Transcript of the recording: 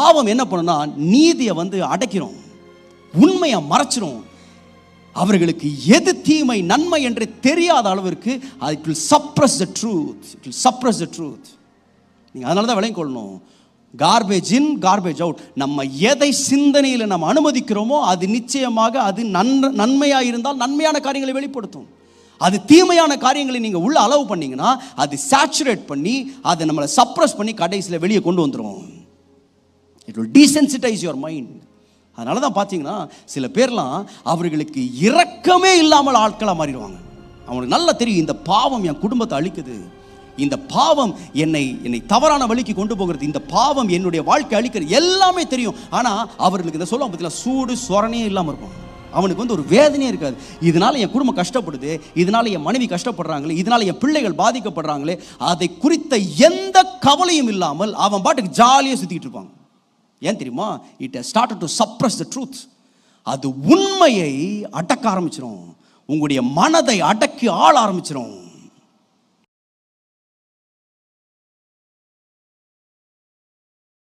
பாவம் என்ன பண்ணுன்னா நீதியை வந்து அடைக்கிறோம். உண்மையை மறைச்சிரும். அவர்களுக்கு எது தீமை நன்மை என்று தெரியாத அளவிற்கு it will suppress the truth it will suppress the truth நீங்கள் அதனால தான் விளங்கிக் கொள்ளணும். கார்பேஜ் இன் கார்பேஜ் அவுட் நம்ம எதை சிந்தனையில் நம்ம அனுமதிக்கிறோமோ அது நிச்சயமாக அது நன் நன்மையாக இருந்தால் நன்மையான காரியங்களை வெளிப்படுத்தும். அது தீமையான காரியங்களை நீங்கள் உள்ள அளவு பண்ணிங்கன்னா அது சேச்சுரேட் பண்ணி அதை நம்மளை சப்ரஸ் பண்ணி கடைசியில் வெளியே கொண்டு வந்துடும் it will desensitise your mind அதனால தான் பார்த்தீங்கன்னா சில பேர்லாம் அவர்களுக்கு இரக்கமே இல்லாமல் ஆட்களாக மாறிடுவாங்க. அவனுக்கு நல்லா தெரியும் இந்த பாவம் என் குடும்பத்தை அழிக்குது. இந்த பாவம் என்னை என்னை தவறான வழிக்கு கொண்டு போகிறது. இந்த பாவம் என்னுடைய வாழ்க்கை அழிக்கிறது. எல்லாமே தெரியும். ஆனால் அவர்களுக்கு இதை சொல்லுவாங்க பார்த்தீங்களா சூடு சொரணையே இல்லாமல் இருக்கும். அவனுக்கு வந்து ஒரு வேதனையே இருக்காது. இதனால் என் குடும்பம் கஷ்டப்படுது. இதனால என் மனைவி கஷ்டப்படுறாங்களே. இதனால் என் பிள்ளைகள் பாதிக்கப்படுறாங்களே. அதை குறித்த எந்த கவலையும் இல்லாமல் அவன் பாட்டுக்கு ஜாலியாக சுற்றிக்கிட்டு இருப்பாங்க ஏன் தெரியுமா? It start to suppress the truth அது உண்மையை அடக்க ஆரம்பிச்சிடும் உங்களுடைய மனதை அடக்கி ஆள ஆரம்பிச்சிடும்